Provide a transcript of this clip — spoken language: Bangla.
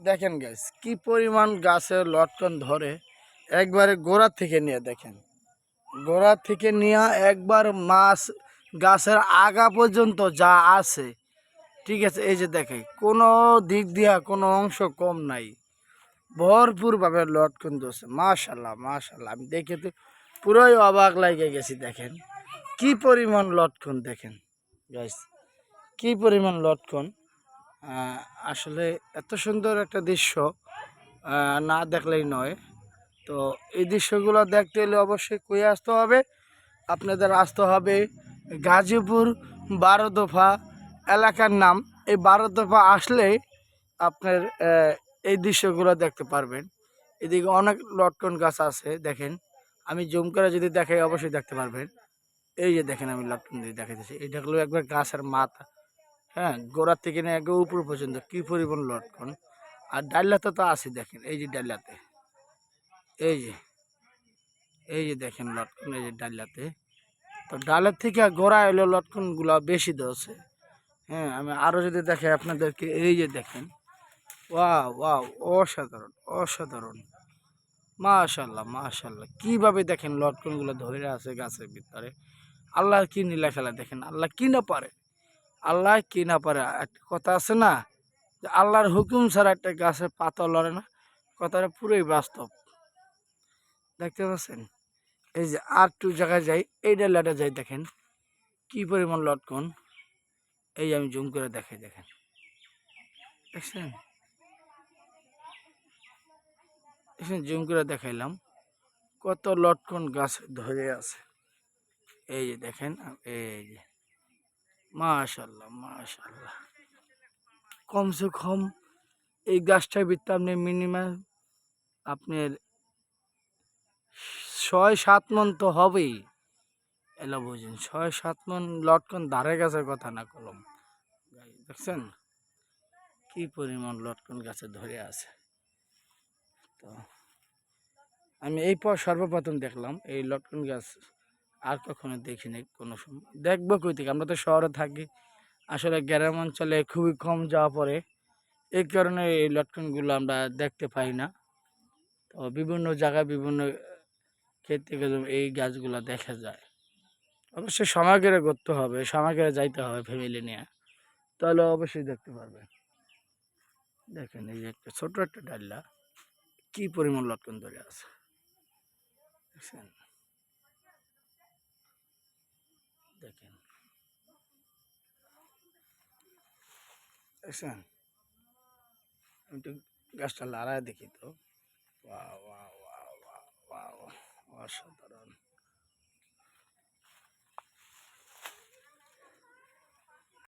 দেখেন গাছ কি পরিমাণ গাছের লটকন ধরে একবারে গোড়া থেকে নিয়ে দেখেন। গোড়া থেকে নিয়ে একবার মাছ গাছের আগা পর্যন্ত যা আছে, ঠিক আছে, এই যে দেখে কোনো দিক দিয়া কোনো অংশ কম নাই। ভরপুরভাবে লটকন ধরছে মাশাল্লাহ মাশাল্লাহ আমি দেখে তো পুরোই অবাক লাগে গেছি, দেখেন। কি পরিমাণ লটকন দেখেন গাইস কি পরিমাণ লটকন। আসলে এত সুন্দর একটা দৃশ্য না দেখলেই নয়। তো এই দৃশ্যগুলো দেখতে হলে অবশ্যই কই আসতে হবে? আপনাদের আসতে হবে গাজীপুর বারো দফা এলাকার নাম। এই বারো দফা আসলে আপনার এই দৃশ্যগুলো দেখতে পারবেন। এদিকে অনেক লটকন গাছ আছে, দেখেন। আমি জুম করে যদি দেখাই, অবশ্যই দেখতে পারবেন। এই যে দেখেন, আমি লটকন দিয়ে দেখাইতেছি। এটা হলো একবার গাছের মাথা। হ্যাঁ গোড়ার থেকে নিয়ে একবার উপর পর্যন্ত কি পরিমাণ লটকন আর ডাল্লাতে তো আছে দেখেন, এই যে ডাল্লাতে এই যে এই যে দেখেন লটকন এই যে ডাল্লাতে তো ডালের থেকে গোড়া এলো লটকনগুলো বেশি ধরছে। হ্যাঁ আমি আরও যদি দেখাই আপনাদেরকে, এই যে দেখেন। ওয়াও ওয়াও, অসাধারণ অসাধারণ। মাশাল্লাহ মাশাল্লাহ কীভাবে দেখেন লটকনগুলো ধরে আছে গাছের ভিতরে? আল্লাহর কী নীলা খেলা দেখেন, আল্লাহ কি না পারে? আল্লাহ কি না পারে? একটা কথা আছে না, যে আল্লাহর হুকুম ছাড়া একটা গাছের পাতা লড়ে না। কথাটা পুরোই বাস্তব। দেখতে পাচ্ছেন? এই যে আর টু জায়গায় যাই এই ডালাটা যাই দেখেন, কি পরিমাণ লটকন। এই আমি জুম করে দেখাই, দেখেন। দেখছেন? দেখছেন? জুম করে দেখাইলাম কত লটকন গাছ ধরে আছে। এই যে দেখেন, এই যে। মাশাল্লাহ মাশাল্লাহ। কমসে কম এই গাছটার ভিতরে আপনি মিনিমাম আপনার ছয় সাত মন তো হবেই। এলো বুঝুন, ছয় সাত মন লটকন ধারে গাছের কথা না কলম। দেখছেন? কি পরিমাণ লটকন গাছে ধরে আছে। তো, আমি এই পর সর্বপ্রথম দেখলাম এই লটকন গাছ আর কখনো দেখিনি কোনো সময় দেখব কই থেকে, আমরা তো শহরে থাকি। আসলে গ্রাম অঞ্চলে খুবই কম যাওয়া পড়ে। এই কারণে এই লটকনগুলো আমরা দেখতে পাই না। তো বিভিন্ন জায়গায় বিভিন্ন ক্ষেত্রে এই গাছগুলো দেখা যায়। অবশ্যই সময় করে করতে হবে সময় করে যাইতে হবে ফ্যামিলি নিয়ে। তাহলে অবশ্যই দেখতে পারবে। দেখেন এই যে একটা ছোট একটা ডাল্লা কী পরিমাণ লটকন ধরে আছে। দেখছেন? দেখেন। দেখছেন আমি গাছটা লড়ায় দেখি তো। বা বা বা বা অসাধারণ।